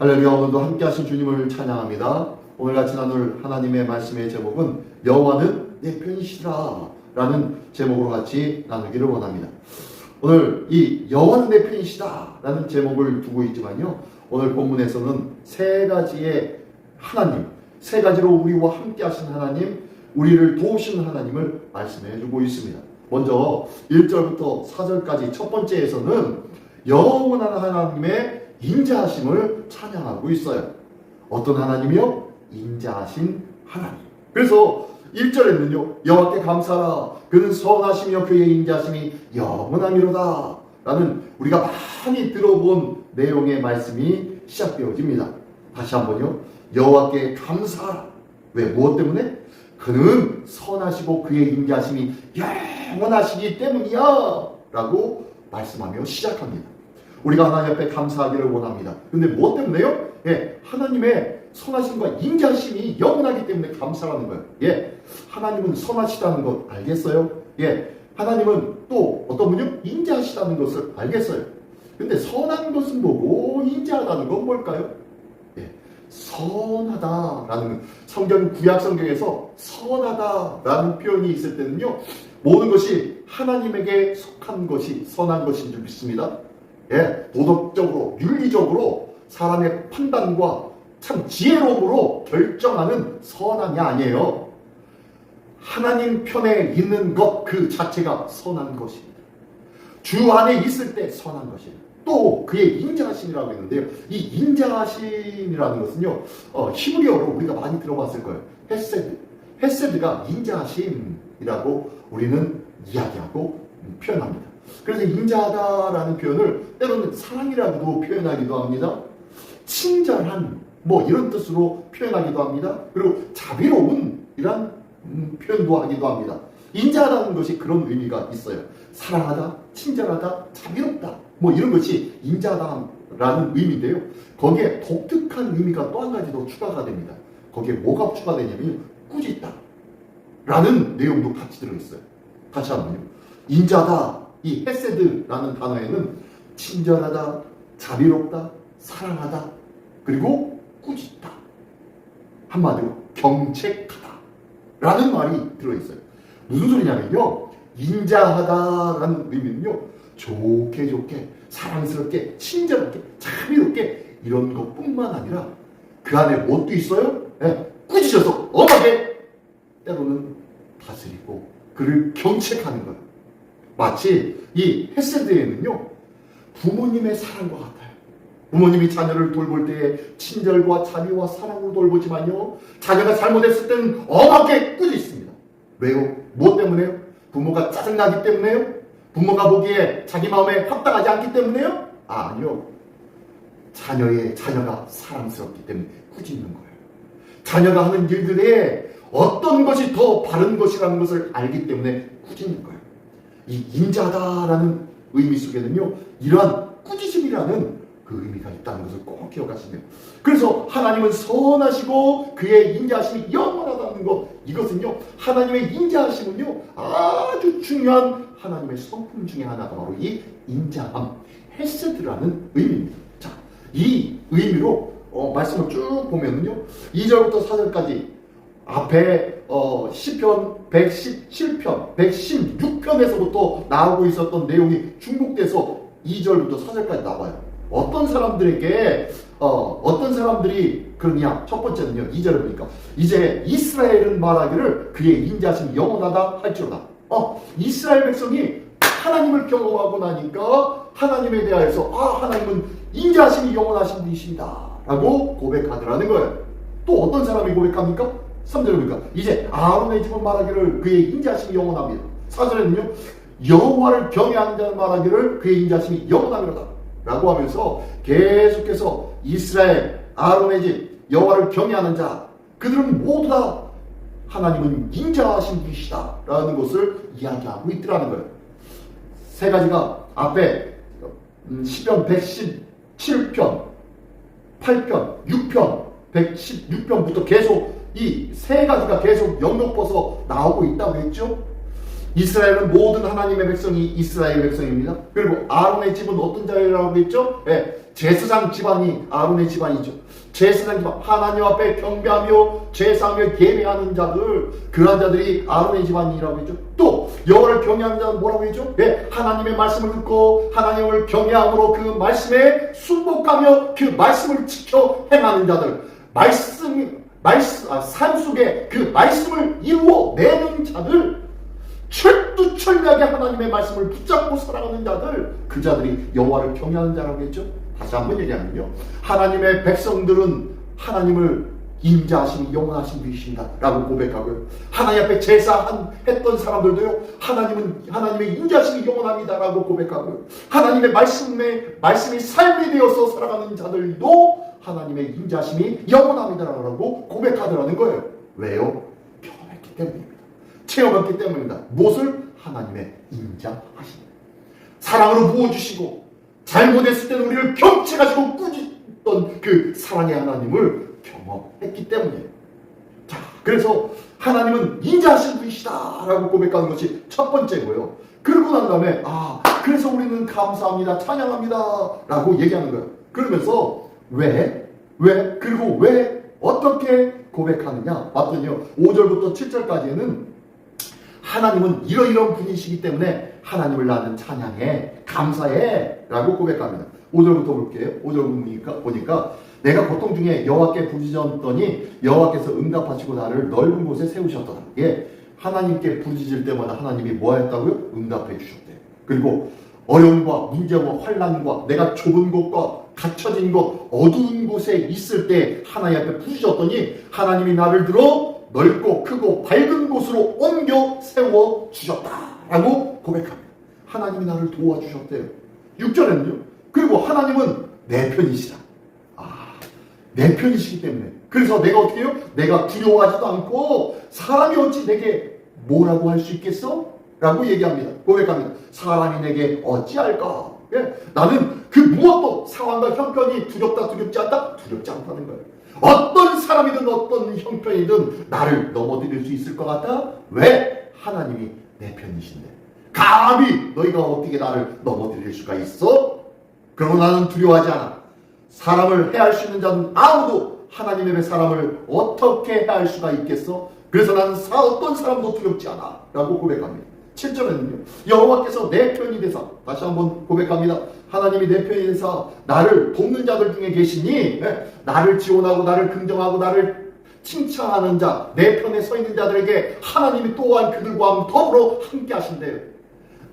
할렐루야 오늘도 함께 하신 주님을 찬양합니다. 오늘 같이 나눌 하나님의 말씀의 제목은 여호와는 내 편이시라 라는 제목으로 같이 나누기를 원합니다. 오늘 이 여호와는 내 편이시다 라는 제목을 두고 있지만요. 오늘 본문에서는 세 가지의 하나님, 세 가지로 우리와 함께 하신 하나님, 우리를 도우시는 하나님을 말씀해 주고 있습니다. 먼저 1절부터 4절까지 첫 번째에서는 영원한 하나님의 인자하심을 찬양하고 있어요. 어떤 하나님이요? 인자하신 하나님. 그래서 1절에는요. 여호와께 감사라 그는 선하시며 그의 인자하심이 영원하미로다 라는 우리가 많이 들어본 내용의 말씀이 시작되어집니다. 다시 한번요. 여호와께 감사하라. 왜? 무엇 때문에? 그는 선하시고 그의 인자하심이 영원하시기 때문이야 라고 말씀하며 시작합니다. 우리가 하나님 앞에 감사하기를 원합니다. 근데 무엇 때문에요? 예, 하나님의 선하심과 인자심이 영원하기 때문에 감사하는 거예요. 예, 하나님은 선하시다는 것 알겠어요? 예, 하나님은 또 어떤 분요? 인자하시다는 것을 알겠어요. 근데 선한 것은 뭐고 인자하다는 건 뭘까요? 예, 선하다라는 성경 구약 성경에서 선하다라는 표현이 있을 때는요 모든 것이 하나님에게 속한 것이 선한 것인 줄 믿습니다. 예, 도덕적으로 윤리적으로 사람의 판단과 참 지혜로움으로 결정하는 선함이 아니에요. 하나님 편에 있는 것 그 자체가 선한 것입니다. 주 안에 있을 때 선한 것입니다. 또 그의 인자하심이라고 했는데요. 이 인자하심이라는 것은요, 어, 히브리어로 우리가 많이 들어봤을 거예요. 헤세드. 헤세드가 인자하심이라고 우리는 이야기하고 표현합니다. 그래서 인자하다라는 표현을 때로는 사랑이라고도 표현하기도 합니다. 친절한 뭐 이런 뜻으로 표현하기도 합니다. 그리고 자비로운 이란 음, 표현도 하기도 합니다. 인자하다는 것이 그런 의미가 있어요. 사랑하다, 친절하다, 자비롭다. 뭐 이런 것이 인자하다라는 의미인데요. 거기에 독특한 의미가 또 한 가지 더 추가가 됩니다. 거기에 뭐가 추가되냐면 꾸짖다. 라는 내용도 같이 들어있어요. 다시 한번요. 인자다. 이 헤세드라는 단어에는 친절하다, 자비롭다, 사랑하다, 그리고 꾸짖다. 한마디로 경책하다. 라는 말이 들어있어요. 무슨 소리냐면요. 인자하다라는 의미는요. 좋게 좋게 사랑스럽게 친절하게 자비롭게 이런 것뿐만 아니라 그 안에 무엇도 있어요? 예, 꾸짖어서 엄하게 때로는 다스리고 그를 경책하는 거예요. 마치 이 헤세드에는요. 부모님의 사랑과 같아요. 부모님이 자녀를 돌볼 때에 친절과 자비와 사랑으로 돌보지만요. 자녀가 잘못했을 때는 엄하게 꾸짖습니다. 왜요? 무엇 때문에요? 부모가 짜증나기 때문에요? 부모가 보기에 자기 마음에 합당하지 않기 때문에요? 아, 아니요. 자녀의 자녀가 사랑스럽기 때문에 꾸짖는 거예요. 자녀가 하는 일들에 어떤 것이 더 바른 것이라는 것을 알기 때문에 꾸짖는 거예요. 이 인자다라는 의미 속에는요, 이러한 꾸짖음이라는 그 의미가 있다는 것을 꼭 기억하시면 그래서 하나님은 선하시고 그의 인자하심이 영원하다는 것 이것은요 하나님의 인자하심은요 아주 중요한 하나님의 성품 중에 하나가 바로 이 인자함 헤세드라는 의미입니다. 자, 이 의미로 어, 말씀을 쭉 보면은요 2절부터 4절까지 앞에 어, 시편 117편, 116편에서부터 나오고 있었던 내용이 중복돼서 2절부터 4절까지 나와요. 어떤 사람들에게 어, 어떤 사람들이 그러냐? 첫 번째는요. 2절을 보니까 이제 이스라엘은 말하기를 그의 인자심이 영원하다 할지로다. 어, 이스라엘 백성이 하나님을 경험하고 나니까 하나님에 대하여서 아 하나님은 인자심이 영원하신 분이십니다. 라고 고백하더라는 거예요. 또 어떤 사람이 고백합니까? 3절을 보니까 이제 아론의 집은 말하기를 그의 인자심이 영원합니다. 4절에는요. 여호와를 경외하는 자는 말하기를 그의 인자심이 영원합니다. 라고 하면서 계속해서 이스라엘 아론의 집 여호와를 경외하는 자 그들은 모두 다 하나님은 인자하신 분이시다 라는 것을 이야기하고 있더라는 거예요. 세 가지가 앞에 음, 시편 117편, 8편, 6편, 116편부터 계속 이 세 가지가 계속 연속버서 나오고 있다고 했죠. 이스라엘은 모든 하나님의 백성이 이스라엘 백성입니다. 그리고 아론의 집은 어떤 자라고 했죠? 예, 제사장 집안이 아론의 집안이죠. 제사장 집안 하나님 앞에 경배하며 제사하며 예배하는 자들 그런 자들이 아론의 집안이라고 했죠. 또 여호와를 경외하는 자는 뭐라고 했죠? 예, 하나님의 말씀을 듣고 하나님을 경외함으로 그 말씀에 순복하며 그 말씀을 지켜 행하는 자들 말씀 말씀 아, 삶 속에 그 말씀을 이루어 내는 자들 철두철미하게 하나님의 말씀을 붙잡고 살아가는 자들 그 자들이 여호와를 경외하는 자라고 했죠. 다시 한번 얘기하면요. 하나님의 백성들은 하나님을 임자하심이 영원하신 분이신다 라고 고백하고요. 하나님 앞에 제사한 했던 사람들도요. 하나님은 하나님의 임자하심이 영원합니다 라고 고백하고요. 하나님의 말씀에 말씀이 삶이 되어서 살아가는 자들도 하나님의 임자하심이 영원합니다 라고 고백하더라는 거예요. 왜요? 경험했기 때문입니다. 체험했기 때문입니다. 무엇을? 하나님의 임자하심. 사랑으로 부어주시고 잘못했을 때는 우리를 경채가지고 꾸짖던 그 사랑의 하나님을 경험했기 때문이에요. 자, 그래서 하나님은 인자하신 분이시다라고 고백하는 것이 첫 번째고요. 그러고 난 다음에 아, 그래서 우리는 감사합니다, 찬양합니다라고 얘기하는 거예요. 그러면서 왜, 왜, 그리고 왜 어떻게 고백하느냐? 봤더니요, 5절부터 7절까지는 하나님은 이러이러한 분이시기 때문에 하나님을 나는 찬양해, 감사해 라고 고백합니다. 5절부터 볼게요. 5절 보니까, 보니까 내가 고통 중에 여호와께 부르짖었더니 여호와께서 응답하시고 나를 넓은 곳에 세우셨더라. 예, 하나님께 부르짖을 때마다 하나님이 뭐 했다고요? 응답해 주셨대요. 그리고 어려움과 문제와 환란과 내가 좁은 곳과 갇혀진 곳, 어두운 곳에 있을 때 하나님 앞에 부르짖었더니 하나님이 나를 들어 넓고 크고 밝은 곳으로 옮겨 세워 주셨다라고 고백합니다. 하나님이 나를 도와주셨대요. 6절에는요. 그리고 하나님은 내 편이시다. 아, 내 편이시기 때문에. 그래서 내가 어떻게 해요? 내가 두려워하지도 않고 사람이 어찌 내게 뭐라고 할 수 있겠어? 라고 얘기합니다. 고백합니다. 사람이 내게 어찌할까? 예? 나는 그 무엇도 상황과 형편이 두렵다 두렵지 않다? 두렵지 않다는 거예요. 어떤 사람이든 어떤 형편이든 나를 넘어뜨릴 수 있을 것 같다? 왜? 하나님이 내 편이신데. 감히 너희가 어떻게 나를 넘어뜨릴 수가 있어? 그러고 나는 두려워하지 않아. 사람을 해할 수 있는 자는 아무도 하나님의 사람을 어떻게 해할 수가 있겠어? 그래서 나는 사, 어떤 사람도 두렵지 않아. 라고 고백합니다. 7절에는요. 여호와께서 내 편이 되사 다시 한번 고백합니다. 하나님이 내 편이 되사 나를 돕는 자들 중에 계시니 예, 나를 지원하고 나를 긍정하고 나를 칭찬하는 자, 내 편에 서 있는 자들에게 하나님이 또한 그들과 더불어 함께 하신대요.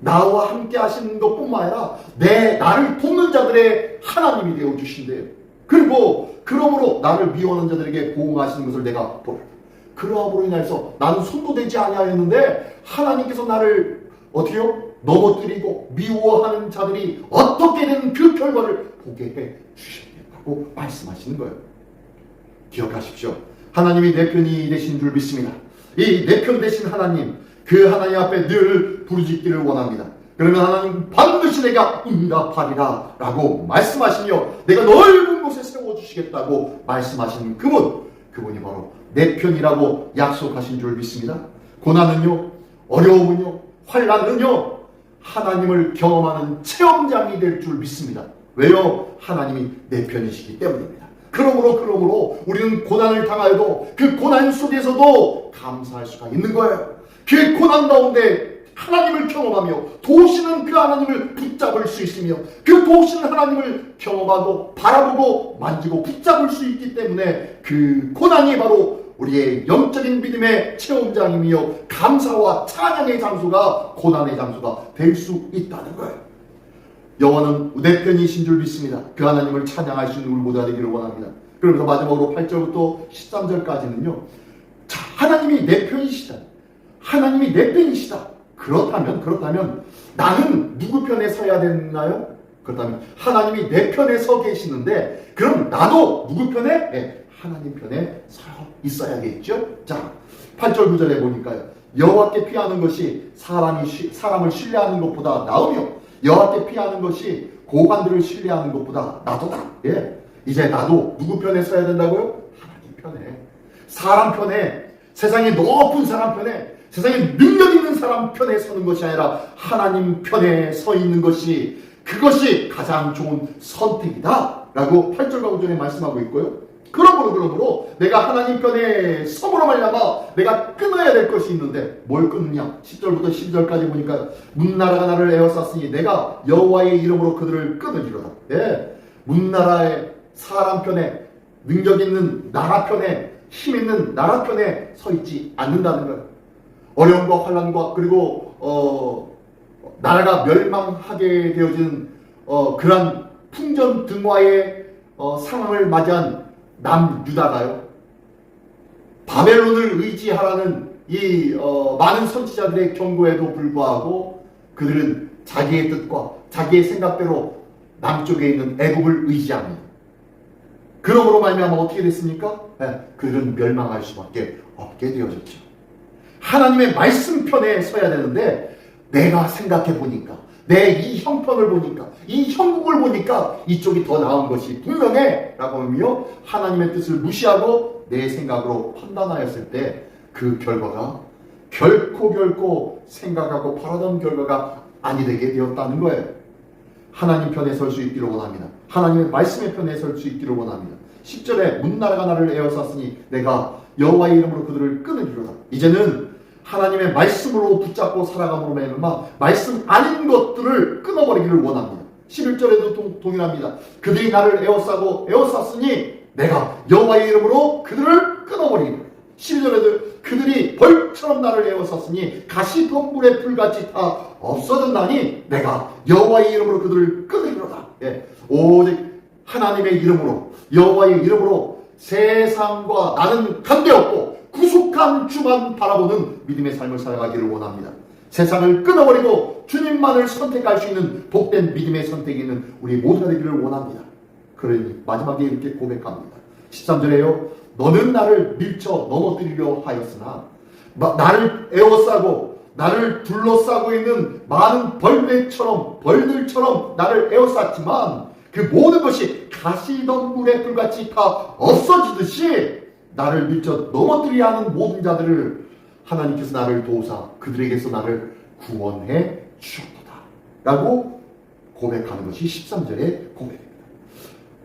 나와 함께 하시는 것뿐만 아니라 내 나를 돕는 자들의 하나님이 되어 주신대요. 그리고 그러므로 나를 미워하는 자들에게 보응하시는 것을 내가 보라. 그러함으로 인해서 나는 손도 대지 아니하였는데 하나님께서 나를 어떻게요? 넘어뜨리고 미워하는 자들이 어떻게 되는 그 결과를 보게 해 주셨다고 말씀하시는 거예요. 기억하십시오. 하나님이 내 편이 되신 줄 믿습니다. 이 내 편 되신 하나님, 그 하나님 앞에 늘 부르짖기를 원합니다. 그러면 하나님 반드시 내가 응답하리라 라고 말씀하시며 내가 넓은 곳에 세워주시겠다고 말씀하시는 그분, 그분이 바로 내 편이라고 약속하신 줄 믿습니다. 고난은요, 어려움은요, 환란은요, 하나님을 경험하는 체험장이 될 줄 믿습니다. 왜요? 하나님이 내 편이시기 때문입니다. 그러므로 그러므로 우리는 고난을 당하여도 그 고난 속에서도 감사할 수가 있는 거예요. 그 고난 가운데 하나님을 경험하며 도우시는 그 하나님을 붙잡을 수 있으며 그 도우시는 하나님을 경험하고 바라보고 만지고 붙잡을 수 있기 때문에 그 고난이 바로 우리의 영적인 믿음의 체험장이며 감사와 찬양의 장소가 고난의 장소가 될 수 있다는 거예요. 여호와는 내 편이신 줄 믿습니다. 그 하나님을 찬양할 수 있는 우리 모두가 되기를 원합니다. 그러면서 마지막으로 8절부터 13절까지는요. 자, 하나님이 내 편이시다. 하나님이 내 편이시다. 그렇다면 그렇다면 나는 누구 편에 서야 되나요? 그렇다면 하나님이 내 편에 서 계시는데 그럼 나도 누구 편에? 네, 하나님 편에 서 있어야겠죠. 자, 8절 9절에 보니까요. 여호와께 피하는 것이 사람이 쉬- 사람을 신뢰하는 것보다 나으며 여호와께 피하는 것이 고관들을 신뢰하는 것보다 나도다. 예. 이제 나도 누구 편에 서야 된다고요? 하나님 편에. 사람 편에, 세상의 높은 사람 편에, 세상에 능력 있는 사람 편에 서는 것이 아니라 하나님 편에 서 있는 것이 그것이 가장 좋은 선택이다. 라고 8절과 9절에 말씀하고 있고요. 그러므로 그러므로 내가 하나님 편에 서으로 말미암아 내가 끊어야 될 것이 있는데 뭘 끊느냐? 10절부터 12절까지 보니까 문나라가 나를 에워쌌으니 내가 여호와의 이름으로 그들을 끊으리로다. 예, 문나라의 사람 편에 능력 있는 나라 편에 힘 있는 나라 편에 서 있지 않는다는 거예요 어려움과 환란과 그리고 어, 나라가 멸망하게 되어진 어, 그러한 풍전 등화의 어, 상황을 맞이한 남유다가요. 바벨론을 의지하라는 이 어, 많은 선지자들의 경고에도 불구하고 그들은 자기의 뜻과 자기의 생각대로 남쪽에 있는 애굽을 의지합니다. 그러므로 말미암아 어떻게 됐습니까? 예, 그들은 멸망할 수밖에 없게 되어졌죠. 하나님의 말씀 편에 서야 되는데 내가 생각해 보니까 내 이 형편을 보니까 이 형국을 보니까 이쪽이 더 나은 것이 분명해 라고 하며 하나님의 뜻을 무시하고 내 생각으로 판단하였을 때 그 결과가 결코 결코 생각하고 바라던 결과가 아니 되게 되었다는 거예요. 하나님 편에 설 수 있기를 원합니다. 하나님의 말씀의 편에 설 수 있기를 원합니다. 10절에 문나라가 나를 에워쌌으니 내가 여호와의 이름으로 그들을 끊으리로다. 이제는 하나님의 말씀으로 붙잡고 살아감으로 말미암아 말씀 아닌 것들을 끊어버리기를 원합니다. 11절에도 동, 동일합니다. 그들이 나를 에워싸고 에워쌌으니 내가 여호와의 이름으로 그들을 끊어버리리라. 12절에도 그들이 벌처럼 나를 에워쌌으니 가시덤불의 불같이 다 없어졌나니 내가 여호와의 이름으로 그들을 끊으리로다. 예, 오직 하나님의 이름으로 여호와의 이름으로 세상과 나는 관계없고 구속한 주만 바라보는 믿음의 삶을 살아가기를 원합니다. 세상을 끊어버리고 주님만을 선택할 수 있는 복된 믿음의 선택이 있는 우리 모두가 되기를 원합니다. 그러니 마지막에 이렇게 고백합니다. 13절에요. 너는 나를 밀쳐 넘어뜨리려 하였으나 마- 나를 에워싸고 나를 둘러싸고 있는 많은 벌레처럼 벌들처럼 나를 에워쌌지만 그 모든 것이 가시덤불의 불같이 다 없어지듯이 나를 밀쳐 넘어뜨리려 하는 모든 자들을 하나님께서 나를 도우사 그들에게서 나를 구원해 주셨도다 라고 고백하는 것이 13절의 고백입니다.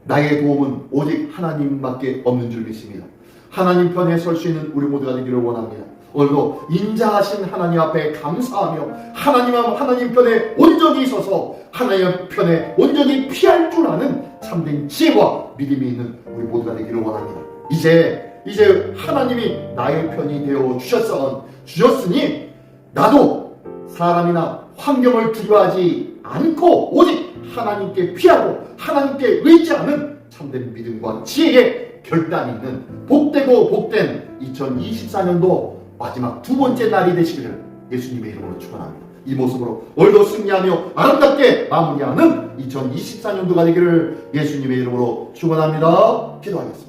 나의 도움은 오직 하나님밖에 없는 줄 믿습니다. 하나님 편에 설 수 있는 우리 모두가 되기를 원합니다. 오늘도 인자하신 하나님 앞에 감사하며 하나님 하나님 편에 온전히 서서 하나님 편에 온전히 피할 줄 아는 참된 지혜와 믿음이 있는 우리 모두가 되기를 원합니다. 이제 이제 하나님이 나의 편이 되어 주셨어 주셨으니 나도 사람이나 환경을 두려워하지 않고 오직 하나님께 피하고 하나님께 의지하는 참된 믿음과 지혜의 결단이 있는 복되고 복된 2024년도 마지막 두 번째 날이 되시기를 예수님의 이름으로 축원합니다. 이 모습으로 오늘도 승리하며 아름답게 마무리하는 2024년도가 되기를 예수님의 이름으로 축원합니다. 기도하겠습니다.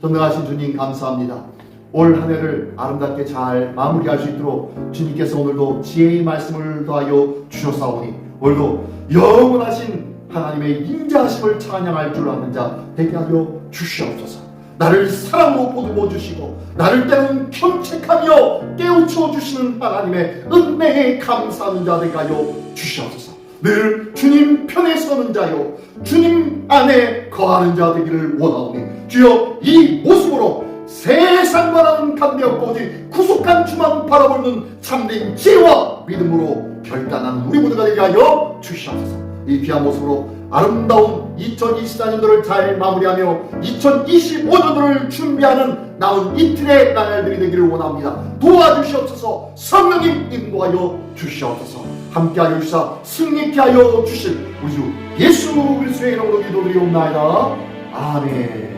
전능하신 주님 감사합니다. 올 한 해를 아름답게 잘 마무리할 수 있도록 주님께서 오늘도 지혜의 말씀을 더하여 주셨사오니 오늘도 영원하신 하나님의 인자하심을 찬양할 줄 아는 자 되게 하여 주시옵소서. 나를 사랑으로 보듬어 주시고 나를 때로는 경책하며 깨우쳐 주시는 하나님의 은혜에 감사하는 자 되게 하여 주시옵소서. 늘 주님 편에 서는 자요. 주님 안에 거하는 자 되기를 원하오니 주여 이 모습으로 세상과는 관계없고 오직 구속한 주만 바라보는 참된 지혜와 믿음으로 결단하는 우리 모두가 되게 하여 주시옵소서 이 귀한 모습으로 아름다운 2024년도를 잘 마무리하며 2025년도를 준비하는 남은 이틀의 날들이 되기를 원합니다. 도와주시옵소서 성령님 인도하여 주시옵소서 함께하여 주사 승리케 하여 주실 우리 주 예수 그리스도의 이름으로 기도드리옵나이다. 아멘